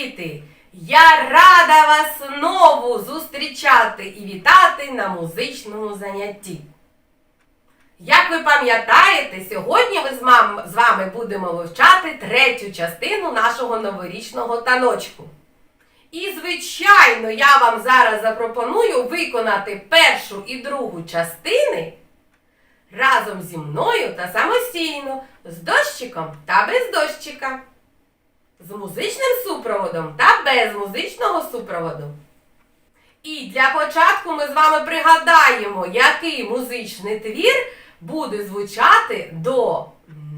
Діти! Я рада вас знову зустрічати і вітати на музичному занятті. Як ви пам'ятаєте, сьогодні ми з вами будемо вивчати третю частину нашого новорічного таночку. І, звичайно, я вам зараз запропоную виконати першу і другу частини разом зі мною та самостійно, з дощиком та без дощика з музичним супроводом та без музичного супроводу. І для початку ми з вами пригадаємо, який музичний твір буде звучати до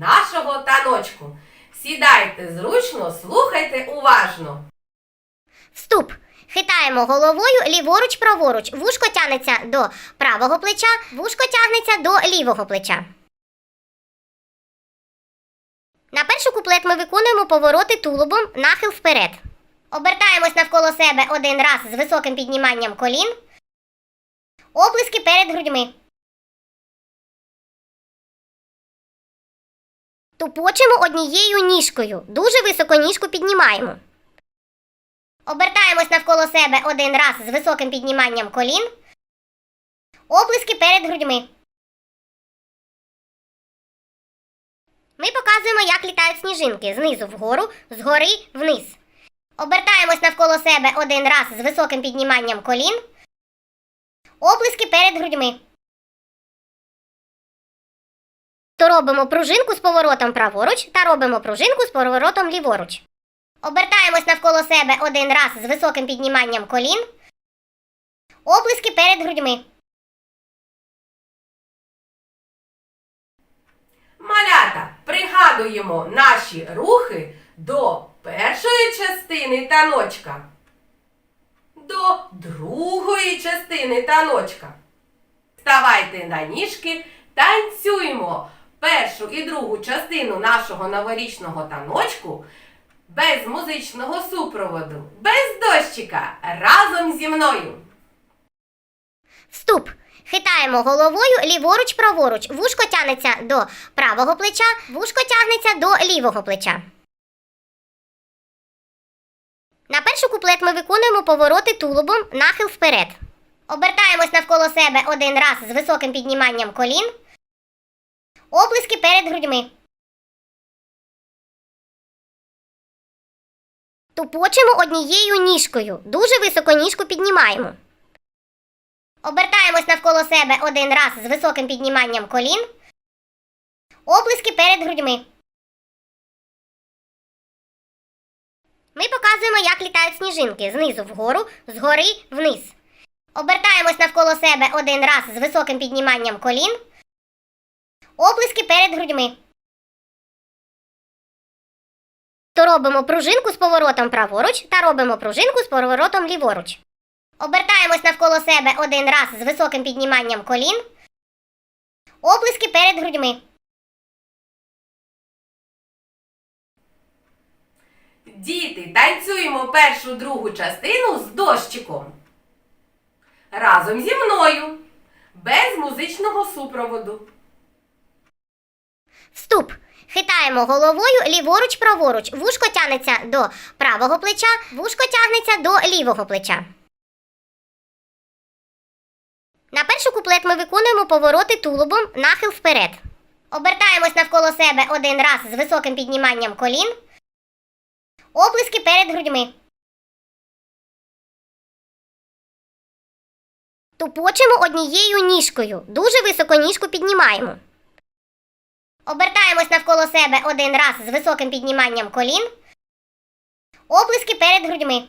нашого таночку. Сідайте зручно, слухайте уважно. Вступ. Хитаємо головою ліворуч праворуч. Вушко тягнеться до правого плеча, вушко тягнеться до лівого плеча. На перший куплет ми виконуємо повороти тулубом, нахил вперед. Обертаємось навколо себе один раз з високим підніманням колін. Оплески перед грудьми. Тупочемо однією ніжкою. Дуже високо ніжку піднімаємо. Обертаємось навколо себе один раз з високим підніманням колін. Оплески перед грудьми. Ми показуємо, як літають сніжинки знизу вгору, згори вниз. Обертаємось навколо себе один раз з високим підніманням колін. Оплески перед грудьми. То робимо пружинку з поворотом праворуч та робимо пружинку з поворотом ліворуч. Обертаємось навколо себе один раз з високим підніманням колін. Оплески перед грудьми. Малята, пригадуємо наші рухи до першої частини таночка, до другої частини таночка. Ставайте на ніжки, танцюємо першу і другу частину нашого новорічного таночку без музичного супроводу, без дощика, разом зі мною. Вступ. Хитаємо головою ліворуч праворуч. Вушко тягнеться до правого плеча, вушко тягнеться до лівого плеча. На перший куплет ми виконуємо повороти тулубом, нахил вперед. Обертаємось навколо себе один раз з високим підніманням колін. Оплески перед грудьми. Тупочемо однією ніжкою. Дуже високо ніжку піднімаємо. Обертаємось навколо себе один раз з високим підніманням колін. Оплески перед грудьми. Ми показуємо, як літають сніжинки знизу вгору, згори вниз. Обертаємось навколо себе один раз з високим підніманням колін. Оплески перед грудьми. То робимо пружинку з поворотом праворуч та робимо пружинку з поворотом ліворуч. Обертаємось навколо себе один раз з високим підніманням колін. Оплески перед грудьми. Діти, танцюємо першу другу частину з дощиком. Разом зі мною. Без музичного супроводу. Вступ. Хитаємо головою ліворуч праворуч. Вушко тягнеться до правого плеча, вушко тягнеться до лівого плеча. На перший куплет ми виконуємо повороти тулубом, нахил вперед. Обертаємось навколо себе один раз з високим підніманням колін. Оплески перед грудьми. Тупочемо однією ніжкою. Дуже високо ніжку піднімаємо. Обертаємось навколо себе один раз з високим підніманням колін. Оплески перед грудьми.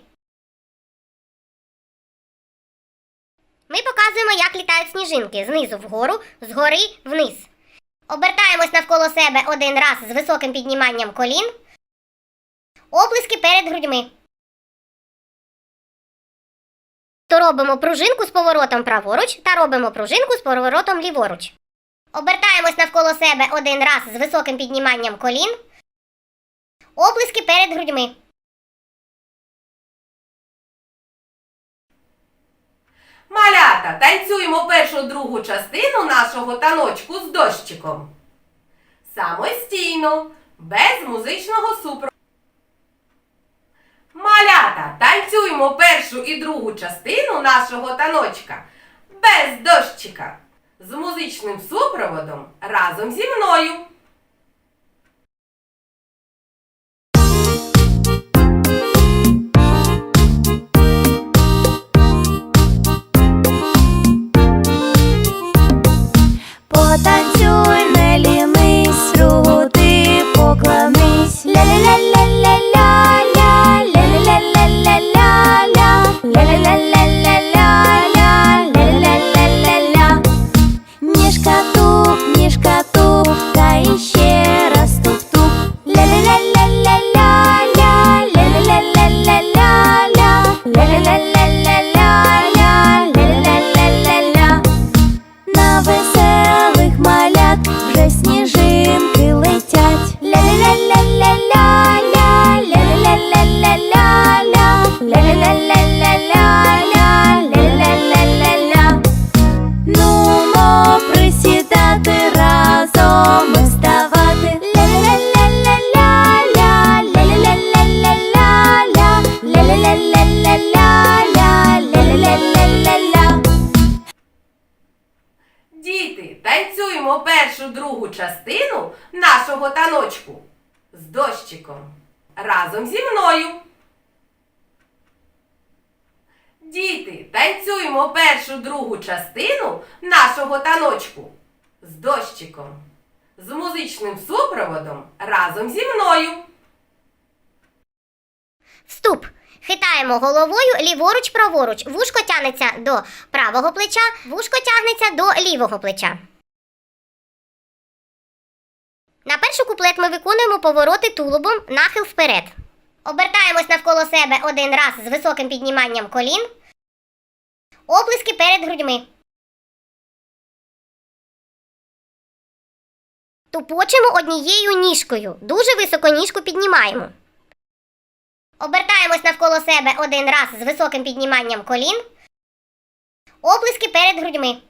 Ми показуємо, як літають сніжинки знизу вгору, згори вниз. Обертаємось навколо себе один раз з високим підніманням колін. Оплески перед грудьми. То робимо пружинку з поворотом праворуч та робимо пружинку з поворотом ліворуч. Обертаємось навколо себе один раз з високим підніманням колін. Оплески перед грудьми. Малята, танцюємо першу другу частину нашого таночку з дощиком. Самостійно, без музичного супроводу. Малята, танцюємо першу і другу частину нашого таночка без дощика. З музичним супроводом разом зі мною. Першу другу частину нашого таночку з дощиком разом зі мною. Діти, танцюємо першу другу частину нашого таночку з дощиком з музичним супроводом разом зі мною. Вступ. Хитаємо головою ліворуч праворуч. Вушко тягнеться до правого плеча, вушко тягнеться до лівого плеча. На перший куплет ми виконуємо повороти тулубом, нахил вперед. Обертаємось навколо себе один раз з високим підніманням колін. Оплески перед грудьми. Тупочемо однією ніжкою. Дуже високо ніжку піднімаємо. Обертаємось навколо себе один раз з високим підніманням колін. Оплески перед грудьми.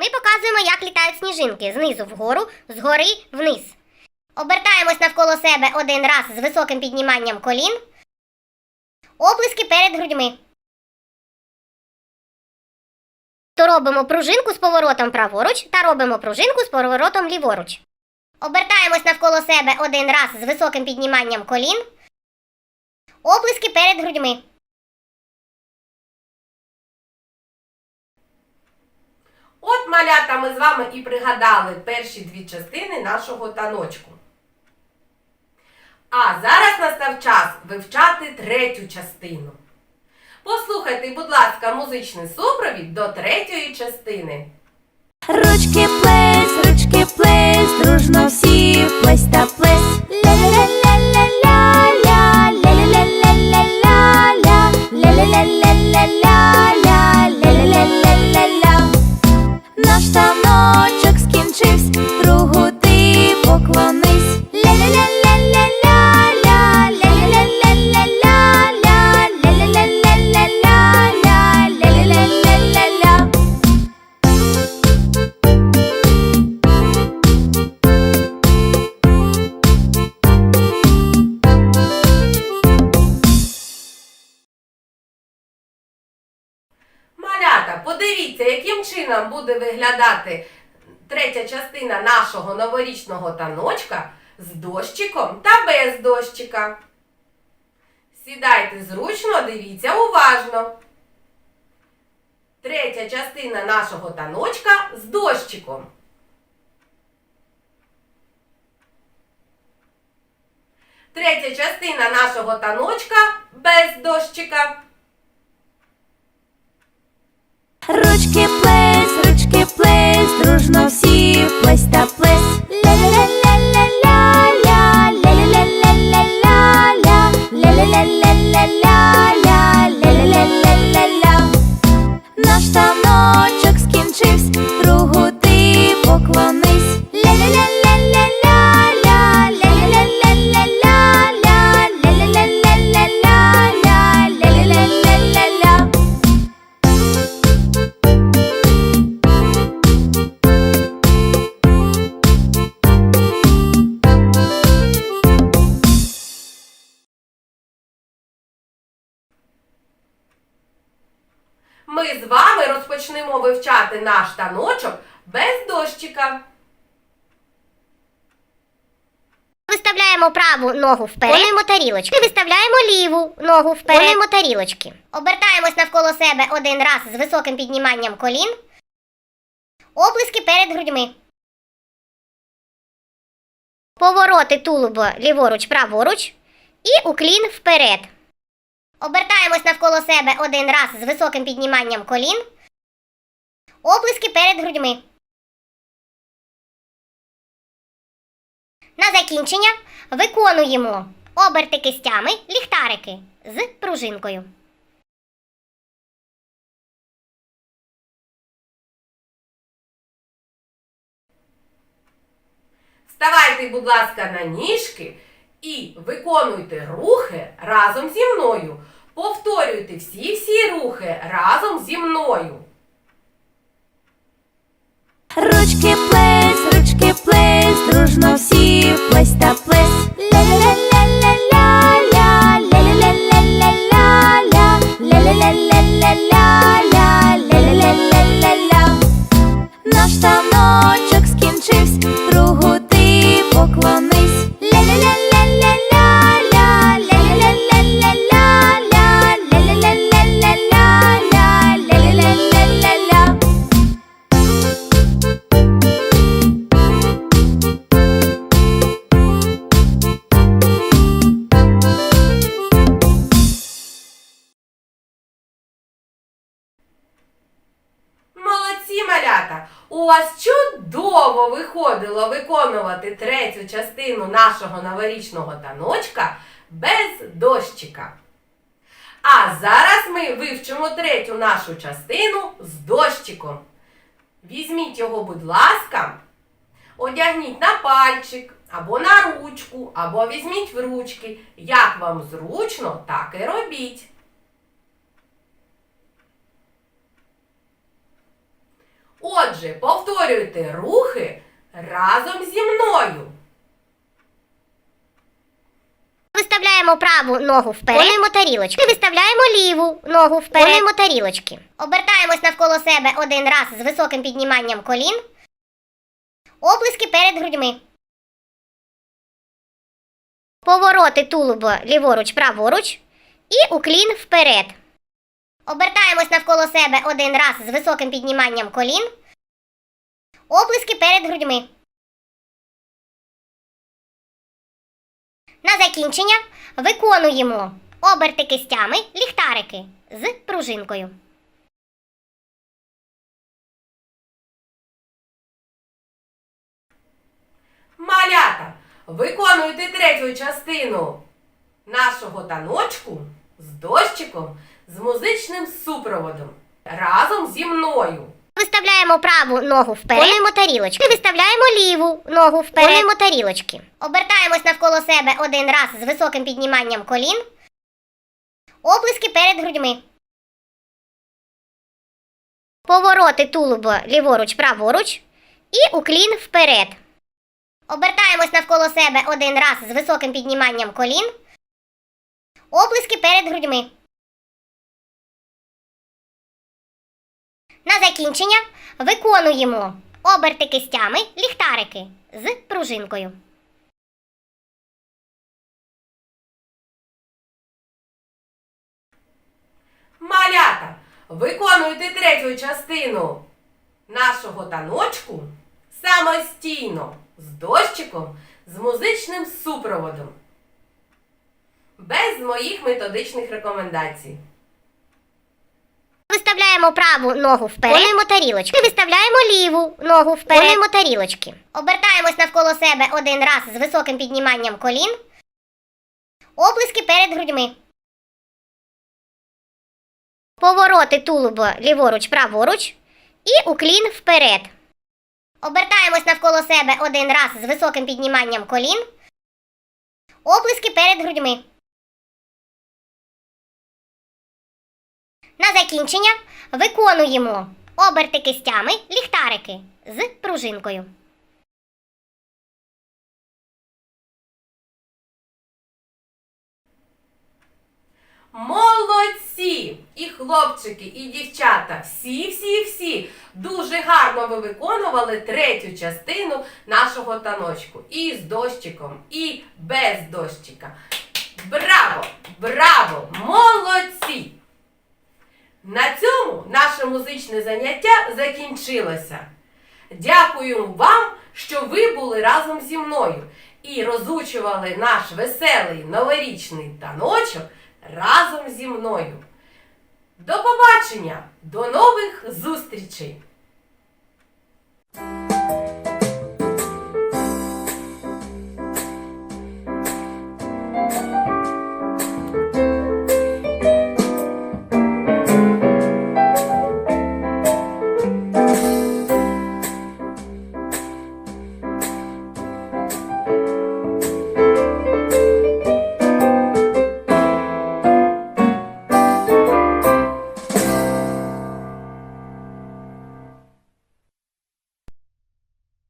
Ми показуємо, як літають сніжинки знизу вгору, згори вниз. Обертаємось навколо себе один раз з високим підніманням колін. Оплески перед грудьми. То робимо пружинку з поворотом праворуч та робимо пружинку з поворотом ліворуч. Обертаємось навколо себе один раз з високим підніманням колін. Оплески перед грудьми. Малята ми з вами і пригадали перші дві частини нашого таночку. А зараз настав час вивчати третю частину. Послухайте, будь ласка, музичний супровід до третьої частини. Ручки плесь, ручки плесь, дружно всі плесь та плесь. Ля-ля-ля-ля-ля-ля, ля-ля-ля-ля-ля-ля, ля-ля-ля-ля-ля-ля. Подивіться, яким чином буде виглядати третя частина нашого новорічного таночка з дощиком та без дощика. Сідайте зручно, дивіться уважно. Третя частина нашого таночка з дощиком. Третя частина нашого таночка без дощика. Ручки почнемо вивчати наш таночок без дощика. Виставляємо праву ногу вперед. Колимо тарілочки. Виставляємо ліву ногу вперед. Колимо тарілочки. Обертаємось навколо себе один раз з високим підніманням колін. Оплески перед грудьми. Повороти тулуба ліворуч, праворуч. І уклін вперед. Обертаємось навколо себе один раз з високим підніманням колін. Оплески перед грудьми. На закінчення виконуємо оберти кистями, ліхтарики з пружинкою. Вставайте, будь ласка, на ніжки і виконуйте рухи разом зі мною. Повторюйте всі-всі рухи разом зі мною. Дружно всі плесь та плесь Ля-ля-ля-ля-ля-ля, ля-ля-ля-ля-ля-ля, ля-ля-ля-ля-ля-ля, ля-ля-ля-ля-ля-ля. Наш таночок скінчився, другу ти поклонись. Виходило виконувати третю частину нашого новорічного таночка без дощика. А зараз ми вивчимо третю нашу частину з дощиком. Візьміть його, будь ласка, одягніть на пальчик, або на ручку, або візьміть в ручки. Як вам зручно, так і робіть. Отже, повторюйте рухи разом зі мною. Виставляємо праву ногу вперед. Колимо тарілочки. Виставляємо ліву ногу вперед. Колимо тарілочки. Обертаємось навколо себе один раз з високим підніманням колін. Оплески перед грудьми. Повороти тулуба ліворуч, праворуч. І уклін вперед. Обертаємось навколо себе один раз з високим підніманням колін. Оплески перед грудьми. На закінчення виконуємо оберти кистями, ліхтарики з пружинкою. Малята, виконуйте третю частину нашого таночку з дощиком з музичним супроводом разом зі мною. Виставляємо праву ногу вперед. Колимо тарілочки. Виставляємо ліву ногу вперед. Колимо тарілочки. Обертаємось навколо себе один раз з високим підніманням колін. Оплески перед грудьми. Повороти тулуба ліворуч, праворуч. І уклін вперед. Обертаємось навколо себе один раз з високим підніманням колін. Оплески перед грудьми. На закінчення виконуємо оберти кистями, ліхтарики з пружинкою. Малята, виконуйте третю частину нашого таночку самостійно з дощиком з музичним супроводом. Без моїх методичних рекомендацій. Виставляємо праву ногу вперед. Колимо тарілочки. Виставляємо ліву ногу вперед. Колимо тарілочки. Обертаємось навколо себе один раз з високим підніманням колін. Оплески перед грудьми. Повороти тулуба ліворуч, праворуч. І уклін вперед. Обертаємось навколо себе один раз з високим підніманням колін. Оплески перед грудьми. На закінчення виконуємо оберти кистями, ліхтарики з пружинкою. Молодці! І хлопчики і дівчата, всі, всі, всі дуже гарно ви виконували третю частину нашого таночку. І з дощиком, і без дощика. Браво! Браво! Молодці! На цьому наше музичне заняття закінчилося. Дякую вам, що ви були разом зі мною і розучували наш веселий новорічний таночок разом зі мною. До побачення! До нових зустрічей!